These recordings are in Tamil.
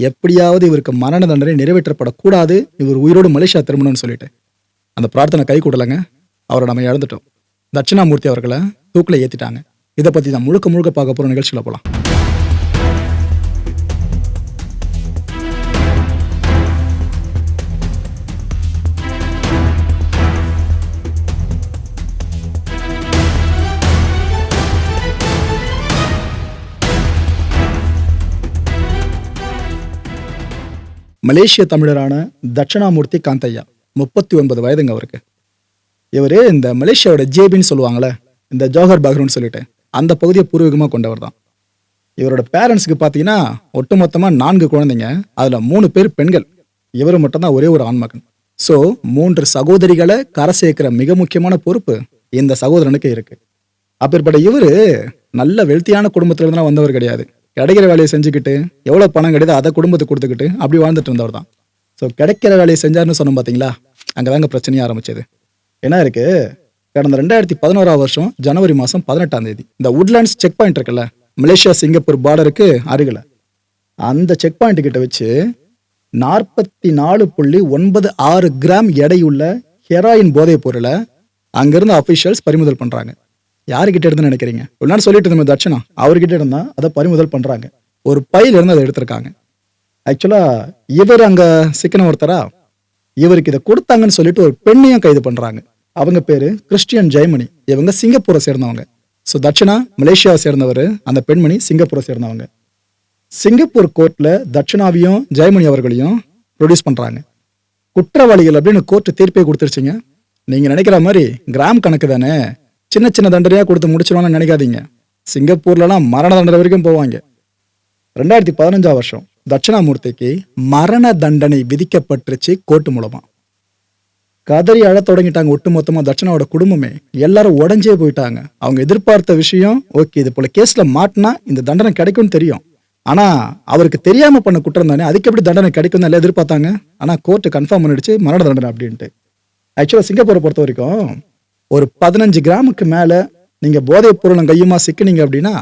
எப்படியாவது இவருக்கு மரண தண்டனை நிறைவேற்றப்படக்கூடாது. இவர் உயிரோடு மலேசியா திரும்பணும்னு சொல்லிட்டு. அந்த பிரார்த்தனை கை கூடலைங்க. அவரை நம்ம இழந்துட்டோம். தட்சிணாமூர்த்தி அவர்களை தூக்கில் ஏத்திட்டாங்க. இதை பத்தி தான் முழுக்க முழுக்க பார்க்க போற நிகழ்ச்சியில போலாம். மலேசிய தமிழரான தட்சிணாமூர்த்தி காந்தையா முப்பத்தி ஒன்பது வயதுங்க அவருக்கு. இவர் இந்த மலேசியாவோட ஜேபின்னு சொல்லுவாங்களே இந்த ஜோஹர் பஹ்ரூன்னு சொல்லிட்டு அந்த பகுதியை பூர்வீகமாக கொண்டவர் தான். இவரோட பேரண்ட்ஸுக்கு பார்த்தீங்கன்னா ஒட்டுமொத்தமாக நான்கு குழந்தைங்க அதில் மூணு பேர் பெண்கள். இவர் மட்டும்தான் ஒரே ஒரு ஆண்மகன். ஸோ மூன்று சகோதரிகளை கரை சேர்க்கிற மிக முக்கியமான பொறுப்பு இந்த சகோதரனுக்கு இருக்கு. அப்பேற்பட்ட இவரு நல்ல வெல்த்தியான குடும்பத்திலிருந்துலாம் வந்தவர் கிடையாது. கிடைக்கிற வேலையை செஞ்சுக்கிட்டு எவ்வளோ பணம் கிடையாது அதை குடும்பத்துக்கு கொடுத்துக்கிட்டு அப்படி வாழ்ந்துட்டு இருந்தவர் தான். ஸோ கிடைக்கிற வேலையை செஞ்சாருன்னு சொன்னோம் பார்த்தீங்களா அங்கே தாங்க பிரச்சனையே ஆரம்பிச்சது. என்ன இருக்கு? கடந்த ரெண்டாயிரத்தி பதினோராம் வருஷம் ஜனவரி மாதம் பதினெட்டாம் தேதி. இந்த உட்லாண்ட்ஸ் செக் பாயிண்ட் இருக்குல்ல? மலேசியா சிங்கப்பூர் பார்டருக்கு அருகில். அந்த செக் பாயிண்ட் கிட்ட வச்சு நாற்பத்தி நாலு புள்ளி ஒன்பது ஆறு கிராம் எடையுள்ள ஹெராயின் போதைப் பொருளை அங்கிருந்து அஃபிஷியல்ஸ் பறிமுதல் பண்ணுறாங்க யாருக்கிட்ட இருந்து நினைக்கிறீங்க? ஒரு நாள் சொல்லிட்டு இருந்த தட்சணா அவர்கிட்ட இருந்தா அதை பறிமுதல் பண்றாங்க. ஒரு பையில இருந்து அதை எடுத்திருக்காங்க. ஆக்சுவலா இவர் அங்க சிக்கன ஒருத்தரா இவருக்கு இதை கொடுத்தாங்கன்னு சொல்லிட்டு ஒரு பெண்ணையும் கைது பண்றாங்க. அவங்க பேரு கிறிஸ்டியன் ஜெயமணி. இவங்க சிங்கப்பூரை சேர்ந்தவங்க. ஸோ தட்சிணா மலேசியாவை சேர்ந்தவர் அந்த பெண்மணி சிங்கப்பூரை சேர்ந்தவங்க. சிங்கப்பூர் கோர்ட்டில் தட்சிணாவையும் ஜெயமணி அவர்களையும் ப்ரொடியூஸ் பண்ணுறாங்க குற்றவாளிகள் அப்படின்னு கோர்ட்டு தீர்ப்பே கொடுத்துருச்சிங்க. நீங்கள் நினைக்கிற மாதிரி கிராம் கணக்கு தானே? சின்ன சின்ன தண்டனையாக கொடுத்து முடிச்சிடுவான்னு நினைக்காதீங்க. சிங்கப்பூர்லலாம் மரண தண்டனை வரைக்கும் போவாங்க. ரெண்டாயிரத்தி பதினஞ்சாம் வருஷம் தட்சிணாமூர்த்திக்கு மரண தண்டனை விதிக்கப்பட்டுருச்சு கோர்ட்டு மூலமாக கதறி அழ தொடங்கிட்டாங்க ஒட்டுமொத்தமாக தட்சணாவோட குடும்பமே. எல்லாரும் உடஞ்சே போயிட்டாங்க. அவங்க எதிர்பார்த்த விஷயம் ஓகே இது போல கேஸில் மாட்டினா இந்த தண்டனை கிடைக்கும்னு தெரியும். ஆனால் அவருக்கு தெரியாமல் பண்ண குற்றம் தானே அதுக்கு எப்படி தண்டனை கிடைக்கும் எல்லாம் எதிர்பார்த்தாங்க? ஆனால் கோர்ட்டு கன்ஃபார்ம் பண்ணிடுச்சு மரண தண்டனை அப்படின்ட்டு. ஆக்சுவலாக சிங்கப்பூரை பொறுத்த வரைக்கும் ஒரு பதினஞ்சு கிராமுக்கு மேல நீங்க போதைப் பொருளும் கையுமா சிக்கினீங்க அப்படின்னா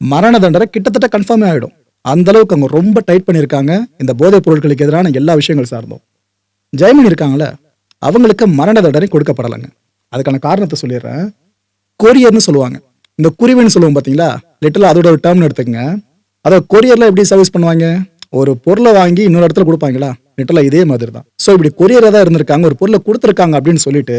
மரண தண்டனை கிட்டத்தட்ட கன்ஃபார்ம் ஆகிடும் அந்த அளவுக்கு அவங்க ரொம்ப டைட் பண்ணியிருக்காங்க. இந்த போதைப் பொருட்களுக்கு எதிரான எல்லா விஷயங்கள் சார்ந்தோம். ஜெயமணி இருக்காங்களே அவங்களுக்கு மரண தண்டனை கொடுக்கப்படலைங்க. அதுக்கான காரணத்தை சொல்லிடுறேன். கொரியர்னு சொல்லுவாங்க. இந்த குருவின்னு சொல்லுவோம் பார்த்தீங்களா லிட்டில் அதோட ஒரு டேர்ம்னு எடுத்துக்கங்க. அதை கொரியரில் எப்படி சர்வீஸ் பண்ணுவாங்க? ஒரு பொருளை வாங்கி இன்னொரு இடத்துல கொடுப்பாங்களா? லிட்டலாக இதே மாதிரி தான் ஸோ இப்படி கொரியராக தான் இருந்திருக்காங்க ஒரு பொருளை கொடுத்துருக்காங்க அப்படின்னு சொல்லிட்டு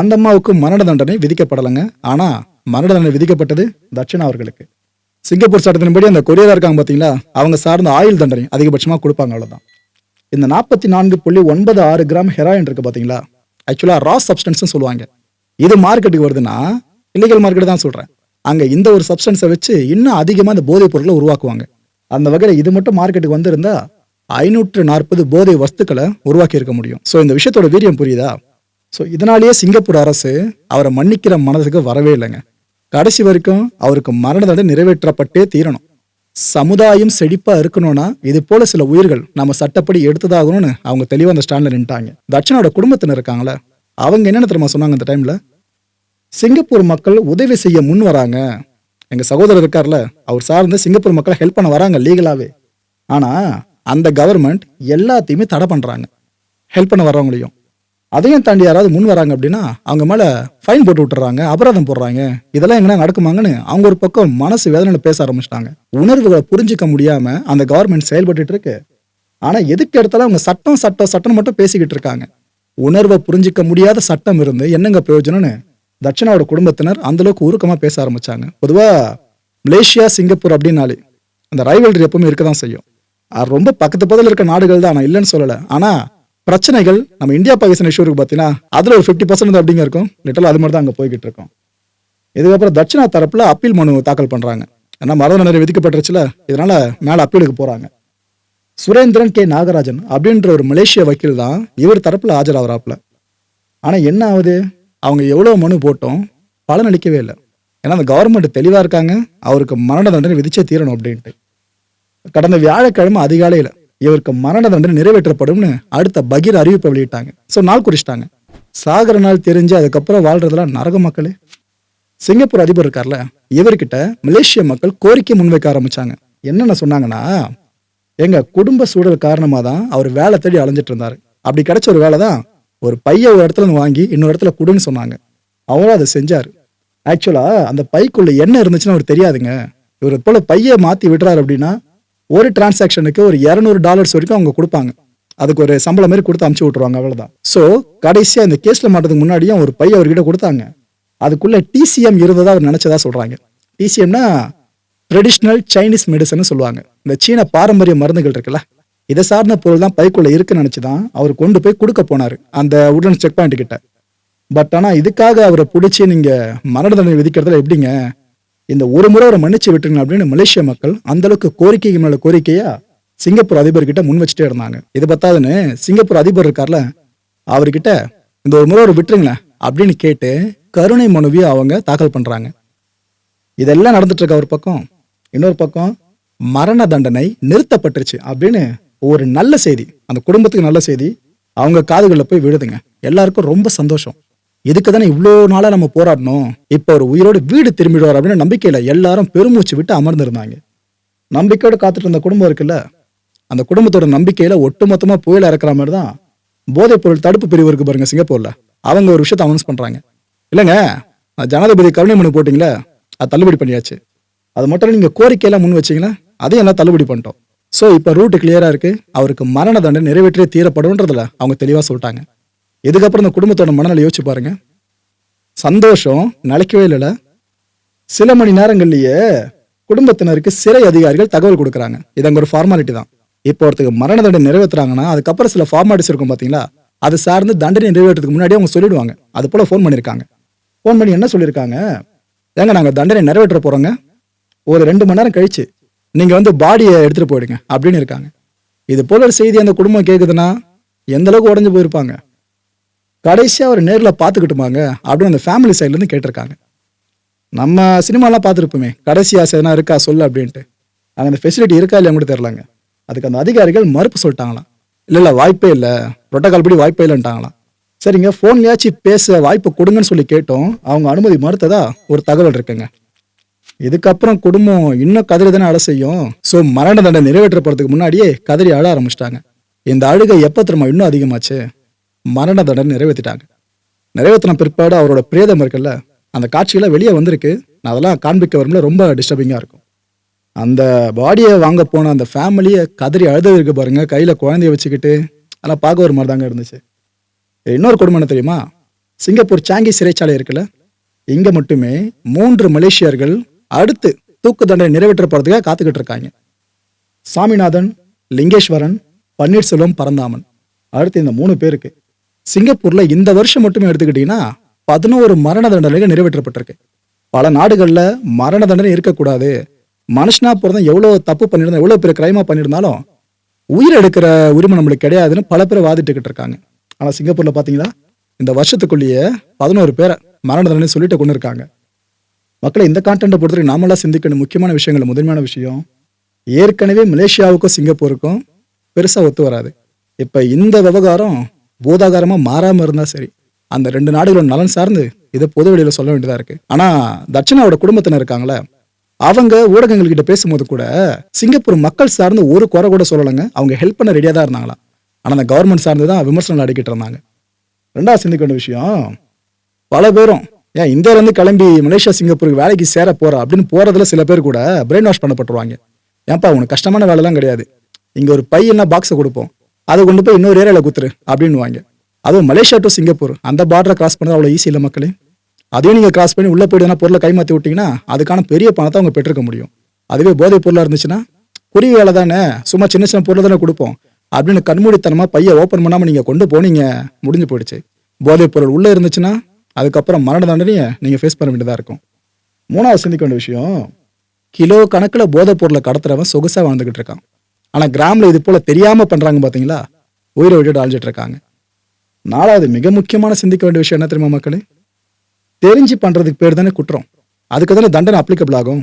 அந்த அம்மாவுக்கு மரண தண்டனை விதிக்கப்படலைங்க. ஆனா மரண தண்டனை விதிக்கப்பட்டது தட்சிணா அவர்களுக்கு. சிங்கப்பூர் சட்டத்தின்படி அந்த கொரியரா இருக்காங்க பார்த்தீங்களா அவங்க சார்ந்த ஆயுள் தண்டனை அதிகபட்சமாக கொடுப்பாங்க அவ்வளவுதான். இந்த நாற்பத்தி நான்கு புள்ளி ஒன்பது ஆறு கிராம் ஹெராயின் இருக்கு பாத்தீங்களா? ஆக்சுவலா ரா சப்ஸ்டன்ஸ் சொல்லுவாங்க. இது மார்க்கெட்டுக்கு வருதுன்னா இல்லீகல் மார்க்கெட் தான் சொல்றேன். அங்க இந்த ஒரு சப்ஸ்டன்ஸை வச்சு இன்னும் அதிகமா இந்த போதைப் பொருட்களை உருவாக்குவாங்க. அந்த வகையில இது மட்டும் மார்க்கெட்டுக்கு வந்திருந்தா ஐநூற்று நாற்பது போதை வஸ்துக்களை உருவாக்கி இருக்க முடியும். ஸோ இந்த விஷயத்தோட வீரியம் புரியுதா? ஸோ இதனாலேயே சிங்கப்பூர் அரசு அவரை மன்னிக்கிற மனதுக்கு வரவே இல்லைங்க. கடைசி வரைக்கும் அவருக்கு மரண தண்டனை நிறைவேற்றப்பட்டே தீரணும். சமுதாயம் செழிப்பாக இருக்கணும்னா இது போல சில உயிர்கள் நம்ம சட்டப்படி எடுத்ததாகணும்னு அவங்க தெளிவாக அந்த ஸ்டாண்டில் நின்ட்டாங்க தட்சனோட குடும்பத்தினர் இருக்காங்களே அவங்க என்னென்ன தெரியுமா சொன்னாங்க அந்த டைமில்? சிங்கப்பூர் மக்கள் உதவி செய்ய முன் வராங்க. எங்கள் சகோதரர் இருக்கார்ல அவர் சார்ந்து சிங்கப்பூர் மக்களை ஹெல்ப் பண்ண வராங்க லீகலாகவே ஆனால் அந்த கவர்மெண்ட் எல்லாத்தையுமே தடை பண்ணுறாங்க ஹெல்ப் பண்ண வரவங்களையும் அதையும் தாண்டி யாராவது முன் வராங்க அப்படின்னா அவங்க மேல ஃபைன் போட்டு விட்டுறாங்க அபராதம் போடுறாங்க. இதெல்லாம் எங்கன்னா நடக்குமாங்கன்னு அவங்க ஒரு பக்கம் மனசு வேதனையில பேச ஆரம்பிச்சிட்டாங்க. உணர்வுகளை புரிஞ்சுக்க முடியாம அந்த கவர்மெண்ட் செயல்பட்டுட்டு இருக்கு. ஆனா எதுக்கு எடுத்தாலும் அவங்க சட்டம் சட்டம் சட்டம் மட்டும் பேசிக்கிட்டு இருக்காங்க. உணர்வை புரிஞ்சிக்க முடியாத சட்டம் இருந்து என்னங்க பிரயோஜனம்னு தட்சிணாவோட குடும்பத்தினர் அந்த அளவுக்கு உருக்கமா பேச ஆரம்பிச்சாங்க. பொதுவா மலேசியா சிங்கப்பூர் அப்படின்னாலே அந்த ரைவல்ரி எப்பவுமே இருக்க தான் செய்யும். அது ரொம்ப பக்கத்து பக்கத்தில் இருக்க நாடுகள் தான் நான் இல்லைன்னு சொல்லலை. ஆனால் பிரச்சனைகள் நம்ம இந்தியா பாகிஸ்தான் இஷ்யூ இருக்கு பார்த்தீங்கன்னா அதில் ஒரு ஃபிஃப்டி பர்சன்ட் அப்படிங்க இருக்கும். லிட்டல் அது மாதிரி தான் அங்கே போய்கிட்டு இருக்கோம். இதுக்கப்புறம் தட்சிணா தரப்பில் அப்பீல் மனு தாக்கல் பண்ணுறாங்க ஏன்னா மரண தண்டனை விதிக்கப்பட்டுருச்சுல இதனால் மேலே அப்பீலுக்கு போகிறாங்க சுரேந்திரன் கே. நாகராஜன் அப்படின்ற ஒரு மலேசிய வக்கீல் தான் இவர் தரப்பில் ஆஜராகிறாப்புல. ஆனால் என்ன ஆகுது? அவங்க எவ்வளோ மனு போட்டோம்? பலன் அளிக்கவே இல்லை. ஏன்னா அந்த கவர்மெண்ட் தெளிவாக இருக்காங்க. அவருக்கு மரண தண்டனை விதிச்சே தீரணும் அப்படின்ட்டு. கடந்த வியாழக்கிழமை அதிகாலையில் இவருக்கு மரண தண்டனை நிறைவேற்றப்படும்னு அடுத்த பகீர் அறிவிப்பை வெளியிட்டாங்க. ஸோ நாள் குறிச்சிட்டாங்க. சாகர நாள் தெரிஞ்சு அதுக்கப்புறம் வாழ்றதெல்லாம் நரக மக்களே. சிங்கப்பூர் அதிபர் இருக்கார்ல இவர்கிட்ட மலேசிய மக்கள் கோரிக்கை முன்வைக்க ஆரம்பிச்சாங்க. என்னென்ன சொன்னாங்கன்னா எங்க குடும்ப சூழல் காரணமாக தான் அவர் வேலை தேடி அலைஞ்சிட்டு இருந்தாரு. அப்படி கிடைச்ச ஒரு வேலை தான் ஒரு பைய ஒரு இடத்துல இருந்து வாங்கி இன்னொரு இடத்துல கொடுன்னு சொன்னாங்க. அவரும் அதை செஞ்சார். ஆக்சுவலா அந்த பைக்குள்ள என்ன இருந்துச்சுன்னு அவர் தெரியாதுங்க. இவர் போல பையை மாத்தி விடுறாரு அப்படின்னா ஒரு டிரான்சாக்ஷனுக்கு ஒரு இரநூறு டாலர்ஸ் வரைக்கும் அவங்க கொடுப்பாங்க. அதுக்கு ஒரு சம்பளம் மாதிரி கொடுத்து அமுச்சு விட்டுருவாங்க அவ்வளோதான் ஸோ கடைசியாக இந்த கேஸில் மாட்டதுக்கு முன்னாடியும் ஒரு பையன் அவர்கிட்ட கொடுத்தாங்க. அதுக்குள்ளே டிசிஎம் இருந்ததாக அவர் நினச்சதா சொல்கிறாங்க டிசிஎம்னா ட்ரெடிஷ்னல் சைனீஸ் மெடிசன் சொல்லுவாங்க. இந்த சீன பாரம்பரிய மருந்துகள் இருக்குல்ல இதை சார்ந்த பொருள் தான் பைக்குள்ளே இருக்குன்னு நினைச்சுதான் அவர் கொண்டு போய் கொடுக்க போனார் அந்த உடன் செக் பாயிண்ட் கிட்ட. பட் ஆனால் இதுக்காக அவரை பிடிச்சி நீங்கள் மரண தண்டனை விதிக்கிறதுல எப்படிங்க இந்த ஒரு முறை அவரை மன்னிச்சு விட்டுருங்க அப்படின்னு மலேசிய மக்கள் அந்த அளவுக்கு கோரிக்கைக்கு மேல கோரிக்கையா சிங்கப்பூர் அதிபர்கிட்ட முன் வச்சுட்டே இருந்தாங்க. இது பத்தாதுன்னு சிங்கப்பூர் அதிபர் இருக்கார்ல அவர்கிட்ட இந்த ஒரு முறை ஒரு விட்டுருங்களேன் அப்படின்னு கேட்டு கருணை மனுவியை அவங்க தாக்கல் பண்றாங்க. இதெல்லாம் நடந்துட்டு இருக்க ஒரு பக்கம் இன்னொரு பக்கம் மரண தண்டனை நிறுத்தப்பட்டுருச்சு அப்படின்னு ஒரு நல்ல செய்தி அந்த குடும்பத்துக்கு நல்ல செய்தி அவங்க காதுகளில் போய் விழுதுங்க. எல்லாருக்கும் ரொம்ப சந்தோஷம். இதுக்கு தானே இவ்வளோ நாளாக நம்ம போராடணும்? இப்போ ஒரு உயிரோடு வீடு திரும்பிடுவார் அப்படின்னு நம்பிக்கையில் எல்லாரும் பெருமூச்சு விட்டு அமர்ந்திருந்தாங்க. நம்பிக்கையோடு காத்துட்டு இருந்த குடும்பம் இருக்குல்ல? அந்த குடும்பத்தோட நம்பிக்கையில் ஒட்டுமொத்தமாக புயல் இறக்குற மாதிரி தான் போதைப் பொருள் தடுப்பு பிரிவு இருக்கு பாருங்க சிங்கப்பூரில். அவங்க ஒரு விஷயத்தை அனௌன்ஸ் பண்ணுறாங்க இல்லைங்க ஜனாதிபதி கருணை மனு போட்டிங்களே அது தள்ளுபடி பண்ணியாச்சு. அது மட்டும் நீங்கள் கோரிக்கையெல்லாம் முன் வச்சிங்கன்னா அதையும் எல்லாம் தள்ளுபடி பண்ணிட்டோம். ஸோ இப்போ ரூட்டு கிளியராக இருக்குது அவருக்கு மரண தண்டனை நிறைவேற்றியே தீரப்படும்ன்றதுல அவங்க தெளிவாக சொல்லிட்டாங்க. இதுக்கப்புறம் இந்த குடும்பத்தோட மனநிலை யோசிச்சு பாருங்க. சந்தோஷம் நிலைக்கவே இல்லைல்ல சில மணி நேரங்கள்லயே குடும்பத்தினருக்கு சிறை அதிகாரிகள் தகவல் கொடுக்குறாங்க. இது அங்கே ஒரு ஃபார்மாலிட்டி தான். இப்போ ஒருத்தருக்கு மரண தண்டனை நிறைவேற்றுறாங்கன்னா அதுக்கப்புறம் சில ஃபார்மாலிட்டிஸ் இருக்கும் பார்த்தீங்களா அது சார்ந்து தண்டனை நிறைவேற்றதுக்கு முன்னாடியே அவங்க சொல்லிடுவாங்க. அது போல ஃபோன் பண்ணியிருக்காங்க ஃபோன் பண்ணி என்ன சொல்லியிருக்காங்க ஏங்க நாங்கள் தண்டனை நிறைவேற்ற போறோங்க. ஒரு ரெண்டு மணி நேரம் கழிச்சு நீங்கள் வந்து பாடியை எடுத்துகிட்டு போயிடுங்க அப்படின்னு இருக்காங்க. இது போல ஒரு செய்தி அந்த குடும்பம் கேட்குதுன்னா எந்த அளவுக்கு உடஞ்சு போயிருப்பாங்க? கடைசியாக அவர் நேரில் பார்த்துக்கிட்டுமாங்க அப்படின்னு அந்த ஃபேமிலி சைட்லேருந்து கேட்டிருக்காங்க. நம்ம சினிமாலாம் பார்த்துருப்போமே கடைசி ஆசை எதனா இருக்கா சொல்லு அப்படின்ட்டு. அங்கே அந்த ஃபெசிலிட்டி இருக்கா இல்லையா கூட தெரிலங்க அதுக்கு அந்த அதிகாரிகள் மறுப்பு சொல்லிட்டாங்களாம். இல்லை இல்லை வாய்ப்பே இல்லை. ரொட்டக்கால் படி வாய்ப்பே இல்லைன்ட்டாங்களாம். சரிங்க ஃபோன்லயாச்சும் பேச வாய்ப்பு கொடுங்கன்னு சொல்லி கேட்டோம். அவங்க அனுமதி மறுத்ததா ஒரு தகவல் இருக்குங்க. இதுக்கப்புறம் குடும்பம் இன்னும் கதறி தானே அழ செய்யும். ஸோ மரண தண்டனை நிறைவேற்றப்படுறதுக்கு முன்னாடியே கதறி அழ ஆரம்பிச்சிட்டாங்க. இந்த அழுகை எப்போ திரும்ப இன்னும் அதிகமாச்சு? மரண தண்டனை நிறைவேற்றிட்டாங்க நிறைவேற்றின பிற்பாடு அவரோட பிரேதம் இருக்குல்ல அந்த காட்சியெல்லாம் வெளியே வந்திருக்கு. நான் அதெல்லாம் காண்பிக்க வரும்ல ரொம்ப டிஸ்டர்பிங்காக இருக்கும். அந்த பாடியை வாங்க போன அந்த ஃபேமிலியை கதறி அழுது பாருங்க கையில் குழந்தைய வச்சுக்கிட்டு அதெல்லாம் பார்க்க ஒரு மாதிரி தாங்க இருந்துச்சு. இன்னொரு கொடுமை என்ன தெரியுமா? சிங்கப்பூர் சாங்கி சிறைச்சாலை இருக்குல்ல இங்கே மட்டுமே மூன்று மலேசியர்கள் அடுத்து தூக்கு தண்டனை நிறைவேற்றப்படுறதுக்காக காத்துக்கிட்டு இருக்காங்க. சாமிநாதன் லிங்கேஸ்வரன் பன்னீர்செல்வம் பரந்தாமன். அடுத்து இந்த மூணு பேருக்கு சிங்கப்பூர்ல இந்த வருஷம் மட்டுமே எடுத்துக்கிட்டீங்கன்னா பதினோரு மரண தண்டனைகள் நிறைவேற்றப்பட்டிருக்கு. பல நாடுகளில் மரண தண்டனை இருக்கக்கூடாது. மனுஷனா பிறந்தா எவ்வளோ தப்பு பண்ணியிருந்தா எவ்வளோ பெரிய கிரைமா பண்ணியிருந்தாலும் உயிர் எடுக்கிற உரிமை நம்மளுக்கு கிடையாதுன்னு பல பேர் வாதிட்டுக்கிட்டு இருக்காங்க. ஆனால் சிங்கப்பூர்ல பாத்தீங்களா இந்த வருஷத்துக்குள்ளேயே பதினோரு பேரை மரண தண்டனை சொல்லிட்டு கொண்டு இருக்காங்க மக்களை இந்த கான்டென்ட்டை பொறுத்தவரைக்கும் நாமெல்லாம் சிந்திக்கணும். முக்கியமான விஷயங்கள் முதன்மையான விஷயம் ஏற்கனவே மலேசியாவுக்கும் சிங்கப்பூருக்கும் பெருசாக ஒத்து வராது. இப்போ இந்த விவகாரம் பூதாகாரமாக மாறாமல் இருந்தால் சரி. அந்த ரெண்டு நாடுகளோட நலன் சார்ந்து இதை பொது வெளியில் சொல்ல வேண்டியதாக இருக்கு. ஆனால் தட்சிணாவோட குடும்பத்தினர் இருக்காங்களே அவங்க ஊடகங்கள்கிட்ட பேசும்போது கூட சிங்கப்பூர் மக்கள் சார்ந்து ஒரு குறை கூட சொல்லலைங்க. அவங்க ஹெல்ப் பண்ண ரெடியாக தான் இருந்தாங்களாம். ஆனால் அந்த கவர்மெண்ட் சார்ந்து தான் விமர்சனங்கள் அடிக்கிட்டு இருந்தாங்க. ரெண்டாவது சிந்திக்க வேண்டிய விஷயம் பல பேரும் ஏன் இந்தியாவிலேருந்து கிளம்பி மலேசியா சிங்கப்பூருக்கு வேலைக்கு சேர போகிறா அப்படின்னு போகிறதுல சில பேர் கூட பிரெயின் வாஷ் பண்ணப்பட்டுருவாங்க. ஏன்ப்பா உனக்கு கஷ்டமான வேலைலாம் கிடையாது. இங்கே ஒரு பையெல்லாம் பாக்ஸை கொடுப்போம். அதை கொண்டு போய் இன்னொரு ஏரியாவில் குத்துரு அப்படின்னுவாங்க. அதுவும் மலேசியா டு சிங்கப்பூர். அந்த பார்டரை கிராஸ் பண்ணுறது அவ்வளோ ஈஸி இல்லை மக்களே. அதையும் நீங்கள் கிராஸ் பண்ணி உள்ளே போய்ட்டு எதனா பொருளை கைமாற்றி விட்டீங்கன்னா அதுக்கான பெரிய பணத்தை அவங்க பெற்றுக்க முடியும். அதுவே போதைப் பொருளாக இருந்துச்சுன்னா குறி வேலை தானே சும்மா சின்ன சின்ன பொருளை தானே கொடுப்போம் அப்படின்னு கண்மூடித்தனமாக பையை ஓப்பன் பண்ணாமல் நீங்கள் கொண்டு போனீங்க முடிஞ்சு போயிடுச்சு. போதைப் பொருள் உள்ளே இருந்துச்சுன்னா அதுக்கப்புறம் மரண தண்டனையை நீங்கள் ஃபேஸ் பண்ண வேண்டியதாக இருக்கும். மூணாவது சிந்திக்க வேண்டிய விஷயம் கிலோ கணக்கில் போதைப் பொருளை கடத்துறவன் சொகுசாக வாழ்ந்துக்கிட்டு இருக்கான். ஆனால் கிராமில் இது போல் தெரியாமல் பண்ணுறாங்க பார்த்தீங்களா உயிரை விட்டுட்டு அழிஞ்சிட்டு இருக்காங்க. நாலாவது மிக முக்கியமான சிந்திக்க வேண்டிய விஷயம் என்ன தெரியுமா மக்களே? தெரிஞ்சு பண்ணுறதுக்கு பேர் தானே குற்றம். அதுக்கு தானே தண்டனை அப்ளிகபிள் ஆகும்?